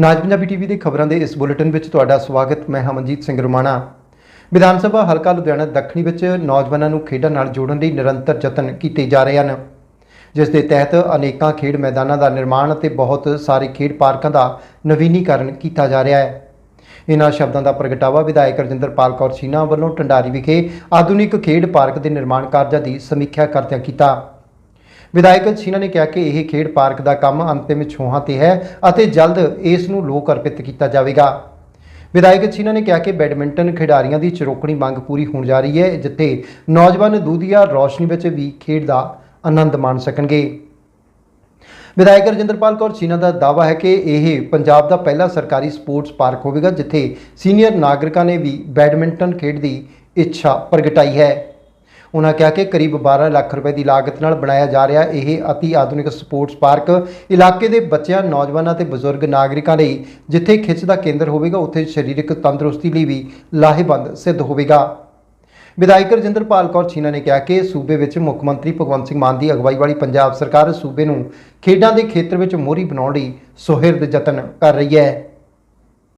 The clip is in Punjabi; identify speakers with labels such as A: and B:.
A: ਨਾਜ ਪੰਜਾਬੀ ਟੀਵੀ ਦੇ ਖਬਰਾਂ ਦੇ ਇਸ ਬੁਲੇਟਿਨ ਵਿੱਚ ਤੁਹਾਡਾ ਸਵਾਗਤ। ਮੈਂ ਹਮਨਜੀਤ ਸਿੰਘ ਰੁਮਾਣਾ। ਵਿਧਾਨ ਸਭਾ ਹਲਕਾ ਲੁਧਿਆਣਾ ਦੱਖਣੀ ਵਿੱਚ ਨੌਜਵਾਨਾਂ ਨੂੰ ਖੇਡਾਂ ਨਾਲ ਜੋੜਨ ਲਈ ਨਿਰੰਤਰ ਯਤਨ ਕੀਤੇ ਜਾ ਰਹੇ ਹਨ। ਜਿਸ ਦੇ ਤਹਿਤ ਅਨੇਕਾਂ ਖੇਡ ਮੈਦਾਨਾਂ ਦਾ ਨਿਰਮਾਣ ਅਤੇ ਬਹੁਤ ਸਾਰੇ ਖੇਡ ਪਾਰਕਾਂ ਦਾ ਨਵੀਨੀਕਰਨ ਕੀਤਾ ਜਾ ਰਿਹਾ ਹੈ। ਇਹਨਾਂ ਸ਼ਬਦਾਂ ਦਾ ਪ੍ਰਗਟਾਵਾ ਵਿਧਾਇਕ ਰਜਿੰਦਰਪਾਲ ਕੌਰ ਛੀਨਾ ਵੱਲੋਂ ਟੰਡਾਰੀ ਵਿਖੇ ਆਧੁਨਿਕ ਖੇਡ ਪਾਰਕ ਦੇ ਨਿਰਮਾਣ ਕਾਰਜਾਂ ਦੀ ਸਮੀਖਿਆ ਕਰਦਿਆਂ ਕੀਤਾ। ਵਿਧਾਇਕ ਛੀਨਾ ਨੇ ਕਿਹਾ ਕਿ ਇਹ ਖੇਡ ਪਾਰਕ ਦਾ ਕੰਮ ਅੰਤਿਮ ਛੋਹਾਂ ਤੇ ਹੈ ਅਤੇ ਜਲਦ ਇਸ ਨੂੰ ਲੋਕ ਅਰਪਿਤ ਕੀਤਾ ਜਾਵੇਗਾ। ਵਿਧਾਇਕ ਛੀਨਾ ਨੇ ਕਿਹਾ ਕਿ ਬੈਡਮਿੰਟਨ ਖਿਡਾਰੀਆਂ ਦੀ ਚਰੋਕਣੀ ਮੰਗ ਪੂਰੀ ਹੋਣ ਜਾ ਰਹੀ ਹੈ, ਜਿੱਥੇ ਨੌਜਵਾਨ ਦੂਧੀਆ ਰੌਸ਼ਨੀ ਵਿੱਚ ਵੀ ਖੇਡ ਦਾ ਆਨੰਦ ਮਾਣ ਸਕਣਗੇ। ਵਿਧਾਇਕ ਰਜਿੰਦਰਪਾਲ ਕੌਰ ਛੀਨਾ ਦਾ ਦਾਅਵਾ ਹੈ ਕਿ ਇਹ ਪੰਜਾਬ ਦਾ ਪਹਿਲਾ ਸਰਕਾਰੀ ਸਪੋਰਟਸ ਪਾਰਕ ਹੋਵੇਗਾ, ਜਿੱਥੇ ਸੀਨੀਅਰ ਨਾਗਰਿਕਾਂ ਨੇ ਵੀ ਬੈਡਮਿੰਟਨ ਖੇਡ ਦੀ ਇੱਛਾ ਪ੍ਰਗਟਾਈ ਹੈ। ਉਹਨਾਂ ਕਿਹਾ ਕਿ ਕਰੀਬ 12 ਲੱਖ ਰੁਪਏ ਦੀ ਲਾਗਤ ਨਾਲ ਬਣਾਇਆ ਜਾ ਰਿਹਾ ਇਹ ਅਤੀ ਆਧੁਨਿਕ ਸਪੋਰਟਸ ਪਾਰਕ ਇਲਾਕੇ ਦੇ ਬੱਚਿਆਂ, ਨੌਜਵਾਨਾਂ ਤੇ ਬਜ਼ੁਰਗ ਨਾਗਰਿਕਾਂ ਲਈ ਜਿੱਥੇ ਖਿੱਚ ਦਾ ਕੇਂਦਰ ਹੋਵੇਗਾ, ਉੱਥੇ ਸਰੀਰਕ ਤੰਦਰੁਸਤੀ ਲਈ ਵੀ ਲਾਹੇਵੰਦ ਸਿੱਧ ਹੋਵੇਗਾ। ਵਿਧਾਇਕ ਰਜਿੰਦਰਪਾਲ ਕੌਰ ਛੀਨਾ ਨੇ ਕਿਹਾ ਕਿ ਸੂਬੇ ਵਿੱਚ ਮੁੱਖ ਮੰਤਰੀ ਭਗਵੰਤ ਸਿੰਘ ਮਾਨ ਦੀ ਅਗਵਾਈ ਵਾਲੀ ਪੰਜਾਬ ਸਰਕਾਰ ਸੂਬੇ ਨੂੰ ਖੇਡਾਂ ਦੇ ਖੇਤਰ ਵਿੱਚ ਮੋਹਰੀ ਬਣਾਉਣ ਲਈ ਸੁਹਿਰਦ ਯਤਨ ਕਰ ਰਹੀ ਹੈ।